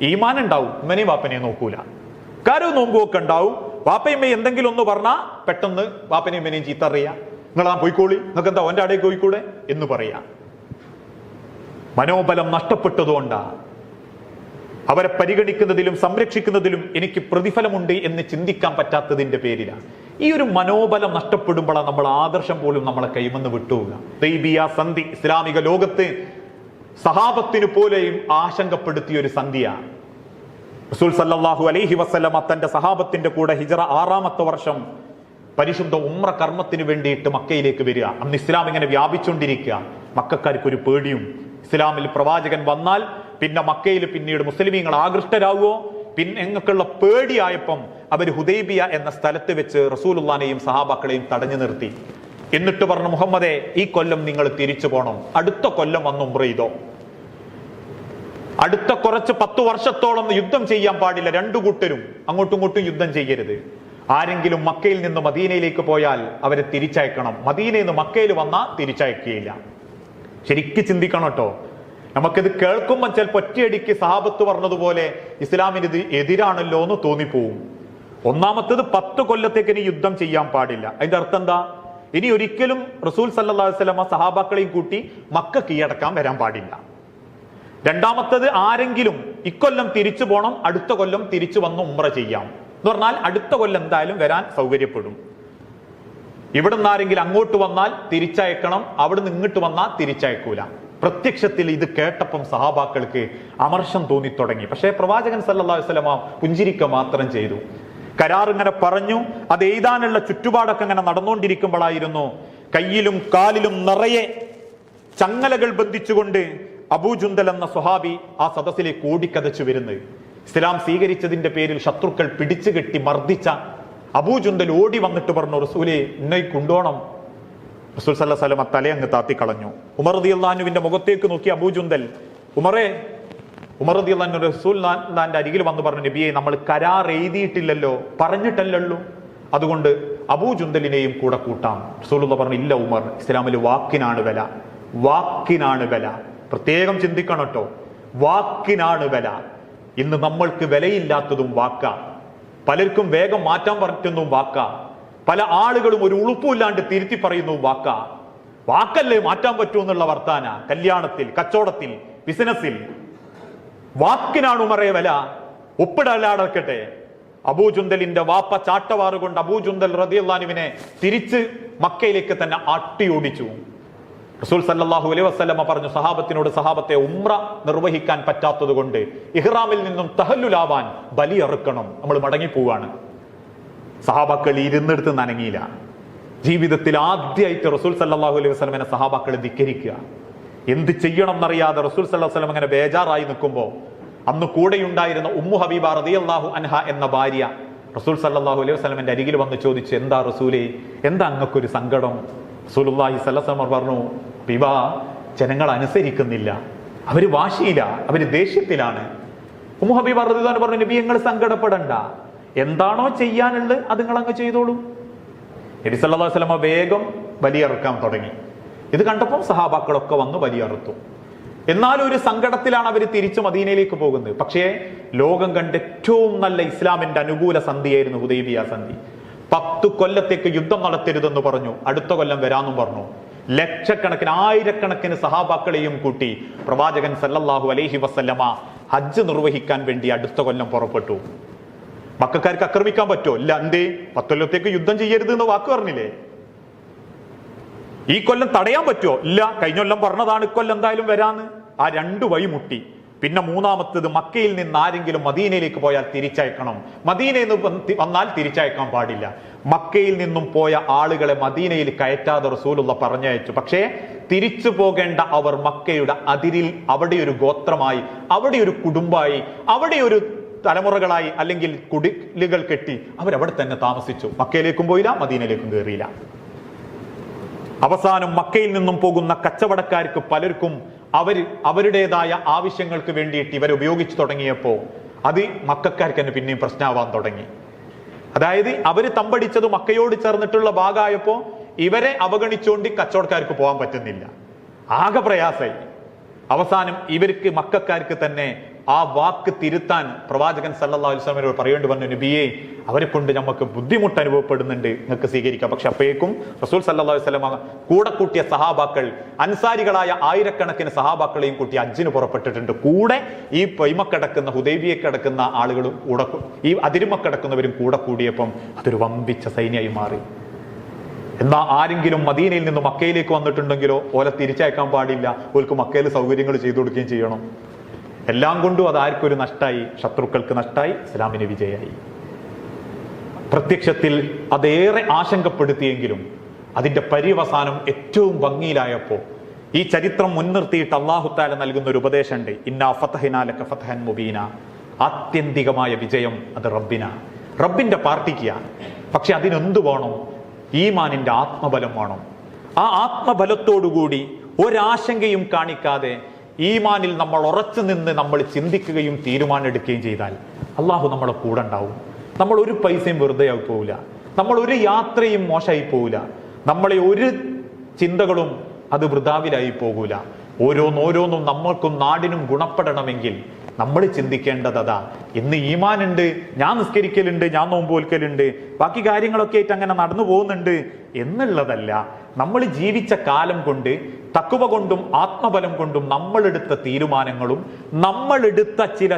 ഈമാൻ ഉണ്ടാവും ഉമ്മനെയും വാപ്പനെയും നോക്കൂല കരു നോമ്പുമൊക്കെ ഉണ്ടാവും വാപ്പയമ്മ എന്തെങ്കിലും ഒന്ന് പറഞ്ഞാൽ പെട്ടെന്ന് വാപ്പനെയും ഉമ്മനെയും ചീത്ത അറിയാം. നിങ്ങൾ ആ പോയിക്കോളി. നിങ്ങൾക്ക് എന്താ ഓന്റെ അടേക്ക് പോയിക്കൂടെ എന്ന് പറയാം. മനോബലം നഷ്ടപ്പെട്ടതുകൊണ്ടാ. അവരെ പരിഗണിക്കുന്നതിലും സംരക്ഷിക്കുന്നതിലും എനിക്ക് പ്രതിഫലമുണ്ട് എന്ന് ചിന്തിക്കാൻ പറ്റാത്തതിന്റെ പേരിലാണ് ഈ ഒരു മനോബലം നഷ്ടപ്പെടുമ്പോഴാണ് നമ്മൾ ആദർശം പോലും നമ്മളെ കൈമെന്ന് വിട്ടുക ദൈബിയ സന്ധി ഇസ്ലാമിക ലോകത്ത് സഹാബത്തിനു പോലെയും ആശങ്കപ്പെടുത്തിയ ഒരു സന്ധിയാണ് റസൂൽ സല്ലല്ലാഹു അലൈഹി വസല്ലമ തന്റെ സഹാബത്തിന്റെ കൂടെ ഹിജറ ആറാമത്തെ വർഷം പരിശുദ്ധ ഉമ്ര കർമ്മത്തിന് വേണ്ടിയിട്ട് മക്കയിലേക്ക് വരിക. അന്ന് ഇസ്ലാം ഇങ്ങനെ വ്യാപിച്ചുകൊണ്ടിരിക്കുക. മക്കാർക്ക് ഒരു പേടിയും. ഇസ്ലാമിൽ പ്രവാചകൻ വന്നാൽ പിന്നെ മക്കയിൽ പിന്നീട് മുസ്ലിമീങ്ങൾ ആകൃഷ്ടരാകുമോ പിന്നെ എങ്ങൾക്കുള്ള പേടിയായപ്പം അവർ ഹുദൈബിയ എന്ന സ്ഥലത്ത് വെച്ച് റസൂലുള്ളാനെയും സഹാബാക്കളെയും തടഞ്ഞു നിർത്തി. എന്നിട്ട് പറഞ്ഞു മുഹമ്മദെ ഈ കൊല്ലം നിങ്ങൾ തിരിച്ചു പോകണം അടുത്ത കൊല്ലം വന്ന് ഉമ്ര ചെയ്തോ. അടുത്ത കുറച്ച് പത്ത് വർഷത്തോളം യുദ്ധം ചെയ്യാൻ പാടില്ല. രണ്ടു കൂട്ടരും അങ്ങോട്ടും ഇങ്ങോട്ടും യുദ്ധം ചെയ്യരുത്. ആരെങ്കിലും മക്കയിൽ നിന്ന് മദീനയിലേക്ക് പോയാൽ അവരെ തിരിച്ചയക്കണം. മദീനയിൽ നിന്ന് മക്കയിൽ വന്നാൽ തിരിച്ചയക്കുകയില്ല. ശരിക്ക് ചിന്തിക്കണം കേട്ടോ. നമുക്കിത് കേൾക്കുമ്പോൾ ചിലപ്പോൾ ഒറ്റയടിക്ക് സഹാബത്ത് പറഞ്ഞതുപോലെ ഇസ്ലാമിന് ഇത് എതിരാണല്ലോ എന്ന് തോന്നിപ്പോവും. ഒന്നാമത്തത് പത്ത് കൊല്ലത്തേക്ക് ഇനി യുദ്ധം ചെയ്യാൻ പാടില്ല. അതിന്റെ അർത്ഥം എന്താ? ഇനി ഒരിക്കലും റസൂൽ സല്ലല്ലാഹു അലൈഹി വസല്ലമ സഹാബാക്കളെയും കൂട്ടി മക്ക കീഴടക്കാൻ വരാൻ പാടില്ല. രണ്ടാമത്തത് ആരെങ്കിലും ഇക്കൊല്ലം തിരിച്ചു പോണം അടുത്ത കൊല്ലം തിരിച്ചു വന്ന് ഉമ്ര ചെയ്യാം. എന്ന് പറഞ്ഞാൽ അടുത്ത കൊല്ലം എന്തായാലും വരാൻ സൗകര്യപ്പെടും. ഇവിടെ നിന്ന് ആരെങ്കിലും അങ്ങോട്ട് വന്നാൽ തിരിച്ചയക്കണം അവിടെ നിന്ന് ഇങ്ങോട്ട് വന്നാൽ തിരിച്ചയക്കൂല. പ്രത്യക്ഷത്തിൽ ഇത് കേട്ടപ്പം സഹാബാക്കൾക്ക് അമർഷം തോന്നി തുടങ്ങി പക്ഷേ പ്രവാചകൻ സല്ലല്ലാഹു അലൈഹി വസല്ലമ പുഞ്ചിരിക്ക മാത്രം ചെയ്തു. കരാർ ഇങ്ങനെ പറഞ്ഞു അത് എഴുതാനുള്ള ചുറ്റുപാടൊക്കെ ഇങ്ങനെ നടന്നുകൊണ്ടിരിക്കുമ്പോഴായിരുന്നു കയ്യിലും കാലിലും നിറയെ ചങ്ങലകൾ ബന്ധിച്ചുകൊണ്ട് അബൂജുന്തൽ എന്ന സ്വഹാബി ആ സദസ്സിലെ ഓടിക്കതച്ചു വരുന്നത്. ഇസ്ലാം സ്വീകരിച്ചതിന്റെ പേരിൽ ശത്രുക്കൾ പിടിച്ചു കെട്ടി മർദ്ദിച്ച അബൂജുന്തൽ ഓടി വന്നിട്ട് പറഞ്ഞു റസൂലെ ഇന്നെ കൊണ്ടോണം റസൂൽ സല്ല ആ തല അങ്ങ് താത്തിക്കളഞ്ഞു ഉമർ അള്ളഹാനുവിന്റെ മുഖത്തേക്ക് നോക്കി അബൂജുന്തൽ ഉമറേ ഉമർ റതി അള്ളഹാനു റസൂൽ ലാന്റെ അരികിൽ വന്ന് പറഞ്ഞു നബിയെ നമ്മൾ കരാർ എഴുതിയിട്ടില്ലല്ലോ പറഞ്ഞിട്ടല്ലല്ലോ. അതുകൊണ്ട് അബൂജുന്തലിനെയും കൂടെ കൂട്ടാം. റസൂൽ പറഞ്ഞു ഇല്ല ഉമർ ഇസ്ലാമിൽ വാക്കിനാണ് വില വാക്കിനാണ് വില. പ്രത്യേകം ചിന്തിക്കണം കേട്ടോ. വാക്കിനാണ് വില. ഇന്ന് നമ്മൾക്ക് വിലയില്ലാത്തതും വാക്ക. പലർക്കും വേഗം മാറ്റാൻ പറ്റുന്നതും വാക്ക. പല ആളുകളും ഒരു ഉളുപ്പുമില്ലാണ്ട് തിരുത്തി പറയുന്നു വാക്ക. വാക്കല്ലേ മാറ്റാൻ പറ്റൂ എന്നുള്ള വർത്താന. കല്യാണത്തിൽ കച്ചവടത്തിൽ ബിസിനസ്സിൽ. വാക്കിനാണ് ഉമറേ വില. ഒപ്പിടലാടക്കട്ടെ അബൂജുന്തലിന്റെ വാപ്പ ചാട്ടവാറുകൊണ്ട് അബൂചുന്തൽ റതിയുള്ളാനുവിനെ തിരിച്ച് മക്കയിലേക്ക് തന്നെ അട്ടിയോടിച്ചു. റസൂൽ സല്ലാഹു അലൈ വസല്ലമ പറഞ്ഞു സഹാബത്തിനോട് സഹാബത്തെ ഉമ്ര നിർവഹിക്കാൻ പറ്റാത്തത് കൊണ്ട് ഇഹ്റാമിൽ നിന്നും തഹല്ലുലാവാൻ ബലിയറുക്കണം നമ്മൾ മടങ്ങിപ്പോവാണ്. സഹാബാക്കൾ ഇരുന്നെടുത്ത് നനങ്ങിയില്ല. ജീവിതത്തിൽ ആദ്യമായിട്ട് റസൂൽ സല്ലാഹു അലൈഹി വസ്ലമിനെ സഹാബാക്കൾ ധിക്കരിക്കുക. എന്ത് ചെയ്യണം എന്നറിയാതെ റസൂൽ അലൈഹി വസല്ലം അങ്ങനെ ബേജാറായി നിൽക്കുമ്പോൾ അന്ന് കൂടെയുണ്ടായിരുന്ന ഉമ്മു ഹബീബ റളിയല്ലാഹു അൻഹ എന്ന ഭാര്യ റസൂൽ സല്ലാഹു അലൈഹി വസ്ലമിന്റെ അരികിൽ വന്ന് ചോദിച്ചു എന്താ റസൂലേ? എന്താ അങ്ങക്കൊരു സങ്കടം? റസൂലുള്ളാഹി സല്ലല്ലാഹു പറഞ്ഞു ബിബ ജനങ്ങൾ അനുസരിക്കുന്നില്ല. അവർ വാശിയില്ല അവർ ദേഷ്യത്തിലാണ്. ഹബീബ റളിയല്ലാഹു പറഞ്ഞു നബി നിങ്ങൾ സങ്കടപ്പെടണ്ട. എന്താണോ ചെയ്യാനുള്ളത് അത് നിങ്ങൾ അങ്ങ് ചെയ്തോളൂ. നബി സല്ലല്ലാഹു അലൈഹി വസല്ലമ വേഗം വലിയറക്കാൻ തുടങ്ങി. ഇത് കണ്ടപ്പോൾ സഹാബാക്കളൊക്കെ വന്ന് വലിയറുത്തു. എന്നാലും ഒരു സങ്കടത്തിലാണ് അവർ തിരിച്ചു മദീനയിലേക്ക് പോകുന്നത്. പക്ഷേ ലോകം കണ്ട ഏറ്റവും നല്ല ഇസ്ലാമിന്റെ അനുകൂല സന്ധിയായിരുന്നു ഹുദൈബിയ സന്ധി. പത്തു കൊല്ലത്തേക്ക് യുദ്ധം നടത്തരുതെന്ന് പറഞ്ഞു. അടുത്ത കൊല്ലം വരാമെന്നും പറഞ്ഞു. ലക്ഷക്കണക്കിന് ആയിരക്കണക്കിന് സഹാബാക്കളെയും കൂട്ടി പ്രവാചകൻ സല്ലല്ലാഹു അലൈഹി വസല്ലമ ഹജ്ജ് നിർവഹിക്കാൻ വേണ്ടി അടുത്ത കൊല്ലം പുറപ്പെട്ടു. മക്കാർക്ക് ആക്രമിക്കാൻ പറ്റുമോ? ഇല്ല എന്തേ? പത്തൊല്ലത്തേക്ക് യുദ്ധം ചെയ്യരുത് എന്ന് വാക്ക് പറഞ്ഞില്ലേ? ഈ കൊല്ലം തടയാൻ പറ്റുമോ? ഇല്ല കഴിഞ്ഞ കൊല്ലം പറഞ്ഞതാണ് ഇക്കൊല്ലം എന്തായാലും വരാന്ന്. ആ രണ്ടു വഴി മുട്ടി. പിന്നെ മൂന്നാമത്തത് മക്കയിൽ നിന്ന് ആരെങ്കിലും മദീനയിലേക്ക് പോയാൽ തിരിച്ചയക്കണം. മദീനയിൽ നിന്ന് വന്ന് വന്നാൽ തിരിച്ചയക്കാൻ പാടില്ല. മക്കയിൽ നിന്നും പോയ ആളുകളെ മദീനയിൽ കയറ്റാതെ റസൂലുള്ള പറഞ്ഞയച്ചു. പക്ഷേ തിരിച്ചു പോകേണ്ട അവർ മക്കയുടെ അതിരിൽ അവിടെ ഒരു ഗോത്രമായി അവിടെ ഒരു കുടുംബമായി അവിടെ ഒരു തലമുറകളായി അല്ലെങ്കിൽ കുടിലുകൾ കെട്ടി അവരവിടെ തന്നെ താമസിച്ചു. മക്കയിലേക്കും പോയില്ല മദീനയിലേക്കും കയറിയില്ല അവസാനം മക്കയിൽ നിന്നും പോകുന്ന കച്ചവടക്കാർക്ക് പലർക്കും അവർ അവരുടേതായ ആവശ്യങ്ങൾക്ക് വേണ്ടിയിട്ട് ഇവർ ഉപയോഗിച്ചു തുടങ്ങിയപ്പോൾ അത് മക്കാർക്ക് തന്നെ പിന്നെയും പ്രശ്നമാവാൻ തുടങ്ങി. അതായത് അവർ തമ്പടിച്ചത് മക്കയോട് ചേർന്നിട്ടുള്ള ഭാഗമായപ്പോൾ ഇവരെ അവഗണിച്ചുകൊണ്ട് കച്ചവടക്കാർക്ക് പോകാൻ പറ്റുന്നില്ല. ആകെ പ്രയാസമായി. അവസാനം ഇവർക്ക് മക്കാർക്ക് തന്നെ ആ വാക്ക് തിരുത്താൻ പ്രവാചകൻ സല്ലാ അലൈഹി വസല്ലമയോട് പറയേണ്ടി വന്നു നബിയെ അവരെ കൊണ്ട് നമുക്ക് ബുദ്ധിമുട്ട് അനുഭവപ്പെടുന്നുണ്ട്. നിങ്ങൾക്ക് സ്വീകരിക്കാം. പക്ഷെ അപ്പോഴേക്കും റസൂൽ സല്ലാ അലൈഹി വസല്ലമ കൂടെ കൂട്ടിയ സഹാബാക്കൾ അൻസാരികളായ ആയിരക്കണക്കിന് സഹാബാക്കളെയും കൂട്ടി അജ്ജിന് പുറപ്പെട്ടിട്ടുണ്ട്. കൂടെ ഈ പൊയ്മ കിടക്കുന്ന ഹുദൈബിയെ കിടക്കുന്ന ആളുകളും കൂടെ ഈ അതിരുമ കിടക്കുന്നവരും കൂടെ കൂടിയപ്പം അതൊരു വമ്പിച്ച സൈന്യമായി മാറി. എന്നാ ആരെങ്കിലും മദീനയിൽ നിന്ന് മക്കയിലേക്ക് വന്നിട്ടുണ്ടെങ്കിലോ ഓലെ തിരിച്ചയക്കാൻ പാടില്ല. ഓൽക്ക് മക്കയിൽ സൗകര്യങ്ങൾ ചെയ്തു കൊടുക്കുകയും ചെയ്യണം. എല്ലാം കൊണ്ടും അത് ആർക്കൊരു നഷ്ടമായി ശത്രുക്കൾക്ക് നഷ്ടമായി ഇസ്ലാമിന് വിജയമായി പ്രത്യക്ഷത്തിൽ അതേറെ ആശങ്കപ്പെടുത്തിയെങ്കിലും അതിന്റെ പര്യവസാനം ഏറ്റവും ഭംഗിയിലായപ്പോൾ ഈ ചരിത്രം മുൻനിർത്തിയിട്ട് അള്ളാഹുത്താല നൽകുന്ന ഒരു ഉപദേശമുണ്ട്. ഇന്നാ ഫതഹിനാലക്ക ഫതഹൻ മുബീന. ആത്യന്തികമായ വിജയം അത് റബ്ബിന. റബ്ബിന്റെ പാർട്ടിക്കാണ് പക്ഷെ അതിനെന്തു വേണം? ഈമാനിന്റെ ആത്മബലം വേണം. ആ ആത്മബലത്തോടുകൂടി ഒരാശങ്കയും കാണിക്കാതെ ഈമാനിൽ നമ്മൾ ഉറച്ചു നിന്ന് നമ്മൾ ചിന്തിക്കുകയും തീരുമാനമെടുക്കുകയും ചെയ്താൽ അള്ളാഹു നമ്മളെ കൂടെ ഉണ്ടാവും. നമ്മൾ ഒരു പൈസയും വെറുതെ ആയി പോവില്ല. നമ്മൾ ഒരു യാത്രയും മോശമായി പോവില്ല. നമ്മളെ ഒരു ചിന്തകളും അത് വൃതാവിലായി പോകൂല. ഓരോന്നോരോന്നും നമ്മൾക്കും നാടിനും ഗുണപ്പെടണമെങ്കിൽ നമ്മൾ ചിന്തിക്കേണ്ടത് അതാ ഇന്ന് ഈമാനുണ്ട് ഞാൻ നിസ്കരിക്കലുണ്ട് ഞാൻ നോമ്പോൽക്കലുണ്ട് ബാക്കി കാര്യങ്ങളൊക്കെ ആയിട്ട് അങ്ങനെ നടന്നു പോകുന്നുണ്ട് എന്നുള്ളതല്ല. നമ്മൾ ജീവിച്ച കാലം കൊണ്ട് തക്കുവ കൊണ്ടും ആത്മബലം കൊണ്ടും നമ്മളെടുത്ത തീരുമാനങ്ങളും നമ്മളെടുത്ത ചില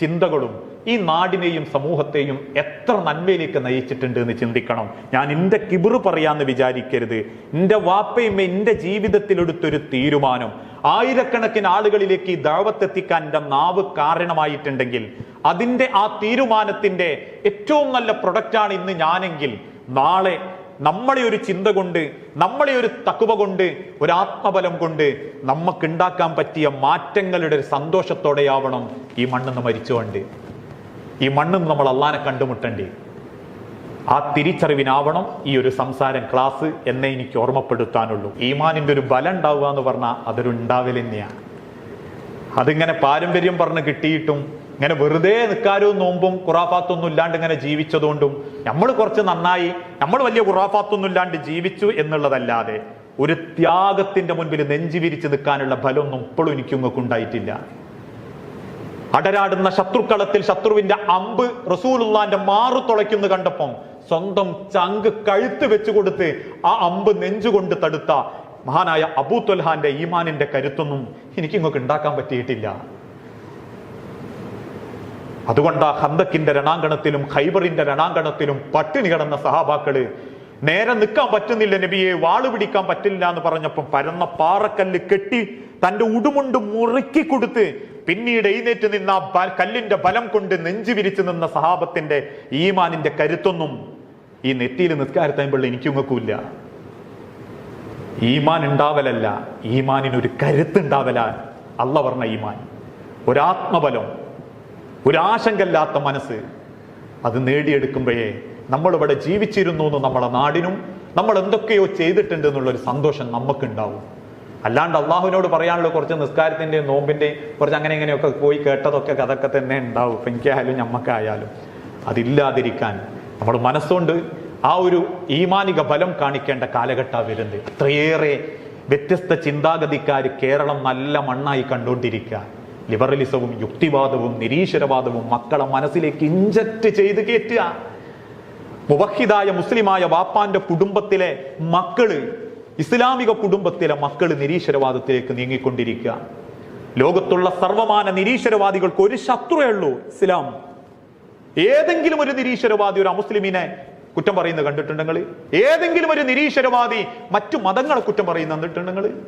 ചിന്തകളും ഈ നാടിനെയും സമൂഹത്തെയും എത്ര നന്മയിലേക്ക് നയിച്ചിട്ടുണ്ട് എന്ന് ചിന്തിക്കണം. ഞാൻ എന്റെ കിബിറ് പറയാമെന്ന് വിചാരിക്കരുത്. എന്റെ വാപ്പയും എന്റെ ജീവിതത്തിലെടുത്തൊരു തീരുമാനം. ആയിരക്കണക്കിന് ആളുകളിലേക്ക് ഈ ദാവത്തെത്തിക്കാൻ എന്റെ നാവ് കാരണമായിട്ടുണ്ടെങ്കിൽ അതിന്റെ ആ തീരുമാനത്തിന്റെ ഏറ്റവും നല്ല പ്രൊഡക്റ്റാണ് ഇന്ന് ഞാനെങ്കിൽ നാളെ നമ്മളെ ഒരു ചിന്ത കൊണ്ട് നമ്മളെ ഒരു തക്കുവ കൊണ്ട് ഒരു ആത്മബലം കൊണ്ട് നമുക്കുണ്ടാക്കാൻ പറ്റിയ മാറ്റങ്ങളുടെ ഒരു സന്തോഷത്തോടെയാവണം ഈ മണ്ണെന്ന് മരിച്ചുകൊണ്ട്. ഈ മണ്ണും നമ്മൾ അള്ളാനെ കണ്ടുമുട്ടേണ്ടി. ആ തിരിച്ചറിവിനാവണം ഈ ഒരു സംസാരം ക്ലാസ് എന്നെ എനിക്ക് ഓർമ്മപ്പെടുത്താനുള്ളൂ. ഈമാനിന്റെ ഒരു ബലം ഉണ്ടാവുക എന്ന് പറഞ്ഞാൽ അതൊരു ഉണ്ടാവൽ അതിങ്ങനെ പാരമ്പര്യം പറഞ്ഞ് കിട്ടിയിട്ടും ഇങ്ങനെ വെറുതെ നിൽക്കാരും നോമ്പും ഖുറാഫാത്തൊന്നും ഇല്ലാണ്ട് ഇങ്ങനെ ജീവിച്ചതുകൊണ്ടും നമ്മൾ കുറച്ച് നന്നായി നമ്മൾ വലിയ ഖുറാഫാത്തൊന്നും ഇല്ലാണ്ട് ജീവിച്ചു എന്നുള്ളതല്ലാതെ ഒരു ത്യാഗത്തിന്റെ മുൻപിൽ നെഞ്ചി വിരിച്ച് നിൽക്കാനുള്ള ഫലമൊന്നും ഇപ്പോഴും എനിക്കും ഉണ്ടായിട്ടില്ല. അടരാടുന്ന ശത്രുക്കളത്തിൽ ശത്രുവിന്റെ അമ്പ് റസൂലുള്ളാന്റെ മാറു തുളയ്ക്കുന്നു കണ്ടപ്പം സ്വന്തം ചങ്ക് കഴുത്ത് വെച്ചു കൊടുത്ത് ആ അമ്പ് നെഞ്ചുകൊണ്ട് തടുത്ത മഹാനായ അബൂ തൊൽഹാന്റെ ഈമാനിന്റെ കരുത്തൊന്നും എനിക്ക് ഇങ്ങോട്ട് ഉണ്ടാക്കാൻ പറ്റിയിട്ടില്ല. അതുകൊണ്ട് ആ ഹന്തക്കിന്റെ രണാങ്കണത്തിലും ഖൈബറിന്റെ രണാങ്കണത്തിലും പട്ടിണി കിടന്ന സഹാബാക്കൾ നേരെ നിൽക്കാൻ പറ്റുന്നില്ല നബിയെ വാൾ പിടിക്കാൻ പറ്റില്ല എന്ന് പറഞ്ഞപ്പം പരന്ന പാറക്കല്ല് കെട്ടി തന്റെ ഉടുമുണ്ട് മുറുക്കി കൊടുത്ത് പിന്നീട് എഴുന്നേറ്റ് നിന്ന കല്ലിന്റെ ബലം കൊണ്ട് നെഞ്ചു വിരിച്ചു നിന്ന സഹാബത്തിന്റെ ഈമാനിന്റെ കരുത്തൊന്നും ഈ നെറ്റിയിൽ നിസ്കാരത്തയുമ്പോൾ എനിക്കുങ്ങൾക്കില്ല ഈമാൻ ഉണ്ടാവലല്ല ഈമാനിനൊരു കരുത്തുണ്ടാവല അല്ല പറഞ്ഞ ഈമാൻ. ഒരാത്മബലം ഒരാശങ്കല്ലാത്ത മനസ്സ് അത് നേടിയെടുക്കുമ്പോഴേ നമ്മളിവിടെ ജീവിച്ചിരുന്നു എന്ന് നമ്മളെ നാടിനും നമ്മൾ എന്തൊക്കെയോ ചെയ്തിട്ടുണ്ട് എന്നുള്ളൊരു സന്തോഷം നമുക്കുണ്ടാവും അല്ലാണ്ട് അള്ളാഹുവിനോട് പറയാനുള്ള കുറച്ച് നിസ്കാരത്തിന്റെയും നോമ്പിന്റെയും കുറച്ച് അങ്ങനെ ഇങ്ങനെയൊക്കെ പോയി കേട്ടതൊക്കെ അതൊക്കെ തന്നെ ഉണ്ടാവും. ഇപ്പൊ എനിക്കായാലും ഞമ്മക്കായാലും. അതില്ലാതിരിക്കാൻ നമ്മൾ മനസ്സുകൊണ്ട് ആ ഒരു ഈമാനിക ബലം കാണിക്കേണ്ട കാലഘട്ടമാണ് വരുന്നത്. അത്രയേറെ വ്യത്യസ്ത ചിന്താഗതിക്കാർ കേരളം നല്ല മണ്ണായി കണ്ടുകൊണ്ടിരിക്കുക. ലിബറലിസവും യുക്തിവാദവും നിരീശ്വരവാദവും മക്കളെ മനസ്സിലേക്ക് ഇഞ്ചക്റ്റ് ചെയ്ത് കയറ്റുക. മുവഹിദായ മുസ്ലിമായ വാപ്പാന്റെ കുടുംബത്തിലെ മക്കൾ ഇസ്ലാമിക കുടുംബത്തിലെ മക്കൾ നിരീശ്വരവാദത്തിലേക്ക് നീങ്ങിക്കൊണ്ടിരിക്കുക. ലോകത്തുള്ള സർവമാന നിരീശ്വരവാദികൾക്ക് ഒരു ശത്രുവേ ഉള്ളൂ ഇസ്ലാം. ഏതെങ്കിലും ഒരു നിരീശ്വരവാദി ഒരു അമുസ്ലിമിനെ കുറ്റം പറയുന്നത് കണ്ടിട്ടുണ്ടെങ്കിൽ ഏതെങ്കിലും ഒരു നിരീശ്വരവാദി മറ്റു മതങ്ങളെ കുറ്റം പറയുന്നു കണ്ടിട്ടുണ്ടെങ്കിൽ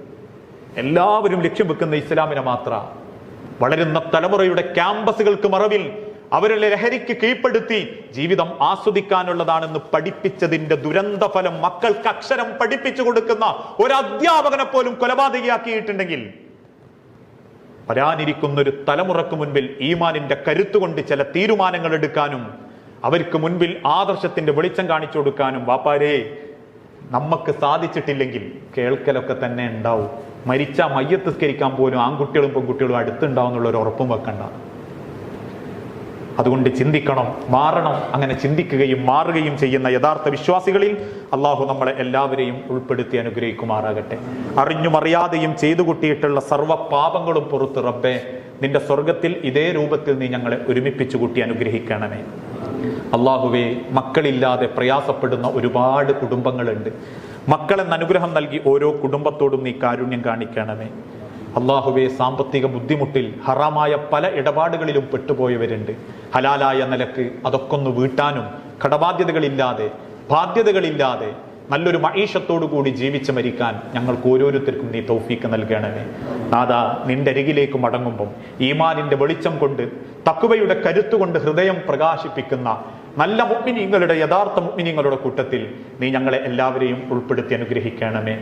എല്ലാവരും ലക്ഷ്യം വെക്കുന്ന ഇസ്ലാമിനെ മാത്ര. വളരുന്ന തലമുറയുടെ ക്യാമ്പസുകൾക്ക് മറവിൽ അവരുടെ ലഹരിക്ക് കീഴ്പ്പെടുത്തി ജീവിതം ആസ്വദിക്കാനുള്ളതാണെന്ന് പഠിപ്പിച്ചതിന്റെ ദുരന്ത ഫലം മക്കൾക്ക് അക്ഷരം പഠിപ്പിച്ചു കൊടുക്കുന്ന ഒരു അധ്യാപകനെ പോലും കൊലപാതകയാക്കിയിട്ടുണ്ടെങ്കിൽ വരാനിരിക്കുന്ന ഒരു തലമുറയ്ക്ക് മുൻപിൽ ഈമാനിന്റെ കരുത്തുകൊണ്ട് ചില തീരുമാനങ്ങൾ എടുക്കാനും അവർക്ക് മുൻപിൽ ആദർശത്തിന്റെ വെളിച്ചം കാണിച്ചു കൊടുക്കാനും വാപ്പാരേ നമുക്ക് സാധിച്ചിട്ടില്ലെങ്കിൽ കേൾക്കലൊക്കെ തന്നെ ഉണ്ടാവും. മരിച്ച മയ്യത്തിസ്കരിക്കാൻ പോലും ആൺകുട്ടികളും പെൺകുട്ടികളും അടുത്തുണ്ടാവും എന്നുള്ള ഒരു ഉറപ്പും വെക്കണ്ട. അതുകൊണ്ട് ചിന്തിക്കണം മാറണം അങ്ങനെ ചിന്തിക്കുകയും മാറുകയും ചെയ്യുന്ന യഥാർത്ഥ വിശ്വാസികളിൽ അള്ളാഹു നമ്മളെ എല്ലാവരെയും ഉൾപ്പെടുത്തി അനുഗ്രഹിക്കുമാറാകട്ടെ. അറിഞ്ഞും അറിയാതെയും ചെയ്തു കൂട്ടിയിട്ടുള്ള സർവ പാപങ്ങളും പുറത്ത് റബ്ബെ നിന്റെ സ്വർഗത്തിൽ ഇതേ രൂപത്തിൽ നീ ഞങ്ങളെ ഒരുമിപ്പിച്ചു കൂട്ടി അനുഗ്രഹിക്കണമേ. അള്ളാഹുവെ മക്കളില്ലാതെ പ്രയാസപ്പെടുന്ന ഒരുപാട് കുടുംബങ്ങളുണ്ട്. മക്കളെന്ന് അനുഗ്രഹം നൽകി ഓരോ കുടുംബത്തോടും നീ കാരുണ്യം കാണിക്കണമേ. അള്ളാഹുവെ സാമ്പത്തിക ബുദ്ധിമുട്ടിൽ ഹറാമായ പല ഇടപാടുകളിലും പെട്ടുപോയവരുണ്ട്. ഹലാലായ നിലയ്ക്ക് അതൊക്കെ ഒന്ന് വീട്ടാനും കടബാധ്യതകളില്ലാതെ ബാധ്യതകളില്ലാതെ നല്ലൊരു കൂടി ജീവിച്ച് മരിക്കാൻ ഞങ്ങൾക്ക് ഓരോരുത്തർക്കും നീ തൗഫീക്ക് നൽകണമേ. നാദാ നിന്റെ അരികിലേക്ക് മടങ്ങുമ്പം ഈമാനിന്റെ വെളിച്ചം കൊണ്ട് തക്കുവയുടെ കരുത്തുകൊണ്ട് ഹൃദയം പ്രകാശിപ്പിക്കുന്ന നല്ല മുഗ്മിനിങ്ങളുടെ യഥാർത്ഥ മുഗ്മിനിങ്ങളുടെ കൂട്ടത്തിൽ നീ ഞങ്ങളെ എല്ലാവരെയും ഉൾപ്പെടുത്തി അനുഗ്രഹിക്കണമേ.